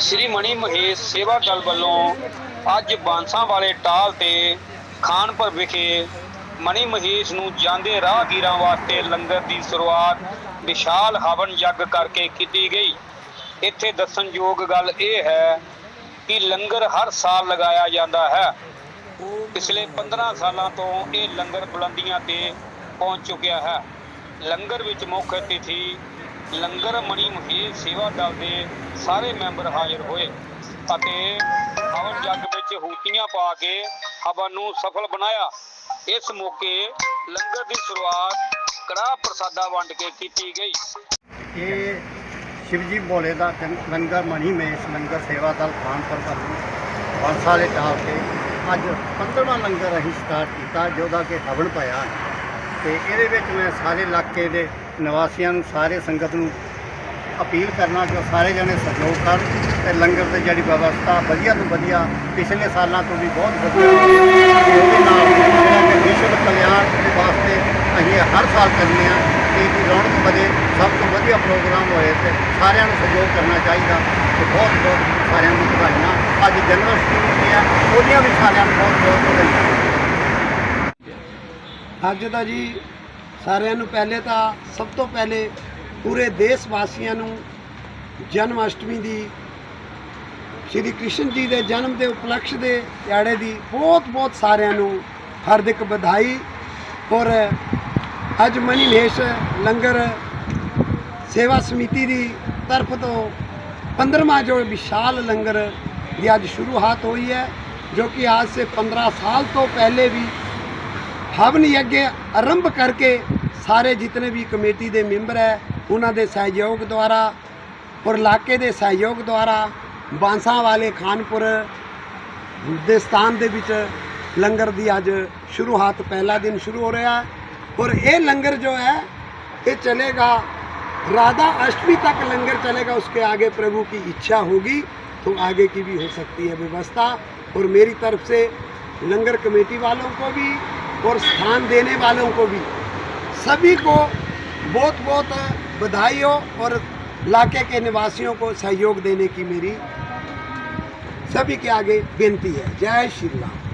ਸ੍ਰੀ ਮਣੀ ਮਹੇਸ਼ ਸੇਵਾ ਦਲ ਵੱਲੋਂ ਅੱਜ ਬਾਂਸਾਂ ਵਾਲੇ ਟਾਲ ਤੇ ਖਾਨਪੁਰ ਵਿਖੇ ਮਣੀ ਮਹੇਸ਼ ਨੂੰ ਜਾਂਦੇ ਰਾਹਗੀਰਾਂ ਵਾਸਤੇ ਲੰਗਰ ਦੀ ਸ਼ੁਰੂਆਤ ਵਿਸ਼ਾਲ ਹਵਨ ਯੱਗ ਕਰਕੇ ਕੀਤੀ ਗਈ। ਇੱਥੇ ਦੱਸਣਯੋਗ ਗੱਲ ਇਹ ਹੈ ਕਿ ਲੰਗਰ ਹਰ ਸਾਲ ਲਗਾਇਆ ਜਾਂਦਾ ਹੈ। ਪਿਛਲੇ 15 ਸਾਲਾਂ ਤੋਂ ਇਹ ਲੰਗਰ ਬੁਲੰਦੀਆਂ ਤੇ ਪਹੁੰਚ ਚੁੱਕਿਆ ਹੈ। ਲੰਗਰ ਵਿੱਚ ਮੁੱਖ ਅਤਿਥੀ ਲੰਗਰ ਮਣੀ ਮਹੇਸ਼ ਸੇਵਾ ਦਲ ਦੇ ਸਾਰੇ ਮੈਂਬਰ ਹਾਜ਼ਰ ਹੋਏ ਅਤੇ ਹਵਨ ਜੱਗ ਵਿੱਚ ਹੂਤੀਆਂ ਪਾ ਕੇ ਹਵਨ ਨੂੰ ਸਫਲ ਬਣਾਇਆ। ਇਸ ਮੌਕੇ ਲੰਗਰ ਦੀ ਸ਼ੁਰੂਆਤ ਕੜਾਹ ਪ੍ਰਸਾਦਾ ਵੰਡ ਕੇ ਕੀਤੀ ਗਈ। ਇਹ ਸ਼ਿਵਜੀ ਭੋਲੇ ਦਾ ਲੰਗਰ ਮਣੀ ਮੇਸ਼ ਲੰਗਰ ਸੇਵਾ ਦਲ ਖਾਨਪੁਰ ਵੱਲੋਂ ਵਰਸਾ ਦੇ ਟਾਲ ਤੇ ਅੱਜ 15ਵਾਂ ਲੰਗਰ ਅਸੀਂ ਸਟਾਰਟ ਕੀਤਾ ਜਿਹਦਾ ਕਿ ਹਵਨ ਪਿਆ ਤੇ ਇਹਦੇ ਵਿੱਚ ਮੈਂ ਸਾਰੇ ਇਲਾਕੇ ਦੇ ਨਿਵਾਸੀਆਂ ਨੂੰ ਸਾਰੇ ਸੰਗਤ ਨੂੰ ਅਪੀਲ ਕਰਨਾ ਕਿ ਉਹ ਸਾਰੇ ਜਣੇ ਸਹਿਯੋਗ ਕਰਨ ਤੇ ਲੰਗਰ ਦੀ ਜਿਹੜੀ ਵਿਵਸਥਾ ਵਧੀਆ ਤੋਂ ਵਧੀਆ ਪਿਛਲੇ ਸਾਲਾਂ ਤੋਂ ਵੀ ਬਹੁਤ ਵਧੀਆ ਉਹਦੇ ਨਾਲ ਜਿਹੜਾ ਕਿ ਵਿਸ਼ਵ ਕਲਿਆਣ ਦੇ ਵਾਸਤੇ ਅਸੀਂ ਹਰ ਸਾਲ ਕਰਦੇ ਹਾਂ ਕਿ ਇਹਦੀ ਰੌਣਕ ਵਧੇ, ਸਭ ਤੋਂ ਵਧੀਆ ਪ੍ਰੋਗਰਾਮ ਹੋਏ ਤੇ ਸਾਰਿਆਂ ਨੂੰ ਸਹਿਯੋਗ ਕਰਨਾ ਚਾਹੀਦਾ ਤੇ ਬਹੁਤ ਬਹੁਤ ਸਾਰਿਆਂ ਨੂੰ ਵਧਾਈਆਂ। ਅੱਜ ਜਨਰਲ ਅਸ਼ਟਮੀ ਆ ਉਹਦੀਆਂ ਵੀ ਸਾਰਿਆਂ ਨੂੰ ਬਹੁਤ ਬਹੁਤ ਵਧਾਈਆਂ। ਅੱਜ ਦਾ ਜੀ ਸਾਰਿਆਂ ਨੂੰ ਪਹਿਲੇ ਤਾਂ ਸਭ ਤੋਂ ਪਹਿਲੇ ਪੂਰੇ ਦੇਸ਼ ਵਾਸੀਆਂ ਨੂੰ ਜਨਮ ਅਸ਼ਟਮੀ ਦੀ, ਸ਼੍ਰੀ ਕ੍ਰਿਸ਼ਨ ਜੀ ਦੇ ਜਨਮ ਦੇ ਉਪਲਕਸ਼ ਦੇ ਦਿਹਾੜੇ ਦੀ ਬਹੁਤ ਬਹੁਤ ਸਾਰਿਆਂ ਨੂੰ ਹਾਰਦਿਕ ਵਧਾਈ ਔਰ ਅੱਜ ਮਨੀ ਮਹੇਸ਼ ਲੰਗਰ ਸੇਵਾ ਸਮਿਤੀ ਦੀ ਤਰਫ ਤੋਂ 15ਵਾਂ ਜੋ ਵਿਸ਼ਾਲ ਲੰਗਰ ਦੀ ਅੱਜ ਸ਼ੁਰੂਆਤ ਹੋਈ ਹੈ, ਜੋ ਕਿ ਅੱਜ ਸੇ 15 ਸਾਲ ਤੋਂ ਪਹਿਲੇ ਵੀ ਹਵਨ ਯੱਗ ਆਰੰਭ ਕਰਕੇ ਸਾਰੇ ਜਿਤਨੇ ਵੀ ਕਮੇਟੀ ਦੇ ਮੈਂਬਰ ਹੈ ਉਹਨਾਂ ਦੇ ਸਹਿਯੋਗ ਦੁਆਰਾ ਔਰ ਇਲਾਕੇ ਦੇ ਸਹਿਯੋਗ ਦੁਆਰਾ ਬਾਂਸਾਂ ਵਾਲੇ ਖਾਨਪੁਰ ਦੇ ਸਥਾਨ ਦੇ ਵਿੱਚ ਲੰਗਰ ਦੀ ਅੱਜ ਸ਼ੁਰੂਆਤ ਪਹਿਲਾ ਦਿਨ ਸ਼ੁਰੂ ਹੋ ਰਿਹਾ ਹੈ ਔਰ ਇਹ ਲੰਗਰ ਜੋ ਹੈ ये चलेगा राधा अष्टमी तक लंगर चलेगा उसके आगे प्रभु की इच्छा होगी तो आगे की भी हो सकती है व्यवस्था और मेरी तरफ से लंगर कमेटी वालों को भी और स्थान देने वालों को भी सभी को बहुत बहुत बधाई हो और इलाके के निवासियों को सहयोग देने की मेरी सभी के आगे बेनती है। जय श्री राम।